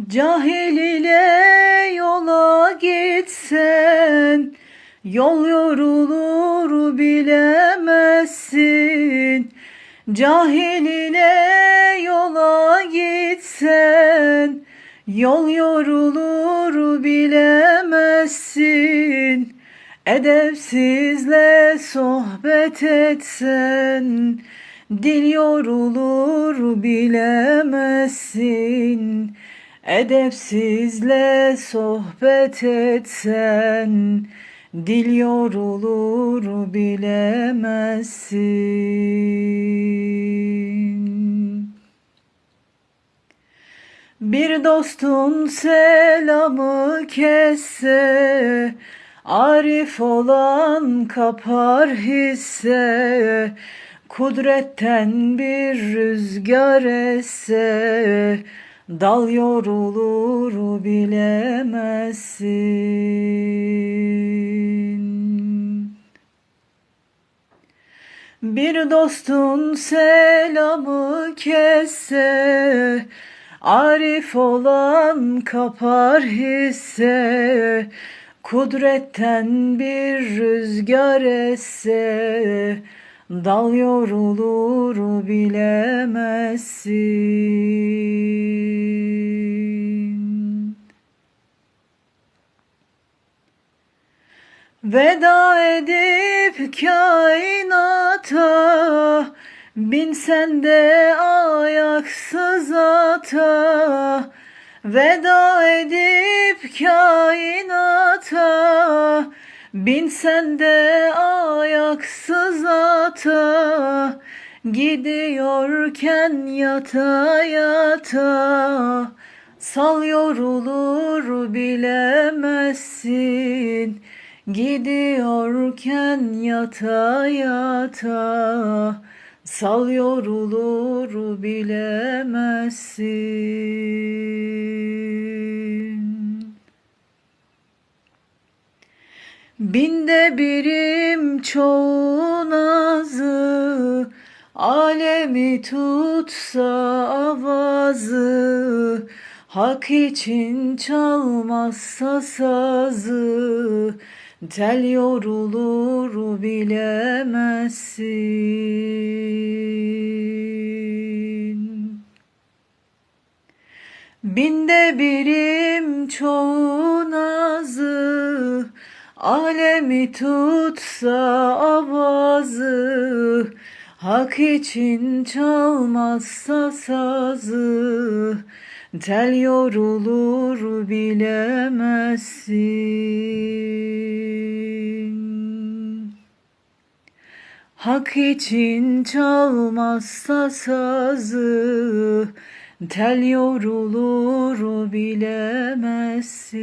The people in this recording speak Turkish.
Cahil ile yola gitsen Yol yorulur bilemezsin. Cahil ile yola gitsen Yol yorulur bilemezsin. Edepsizle sohbet etsen Dil yorulur bilemezsin Edepsizle sohbet etsen Dil yorulur bilemezsin. Bir dostun selamı kesse Arif olan kapar hisse Kudretten bir rüzgar esse Dal yorulur bilemezsin. Bir dostun selamı kesse Arif olan kapar hisse Kudretten bir rüzgar esse Dal yorulur bilemezsin. Veda edip kainata Binsen de ayaksız ata. Veda edip kainata Binsen de ayaksız ata Gidiyorken yata yata. Sal yorulur bilemezsin Gidiyorken yata yata. Sal yorulur bilemezsin Binde birim çoğun azı Alemi tutsa avazı Hak için çalmazsa sazı. Tel yorulur bilemezsin. Binde birim çoğun azı Alemi tutsa avazı Hak için çalmazsa sazı. Tel yorulur bilemezsin. Hak için çalmazsa sazı Tel yorulur bilemezsin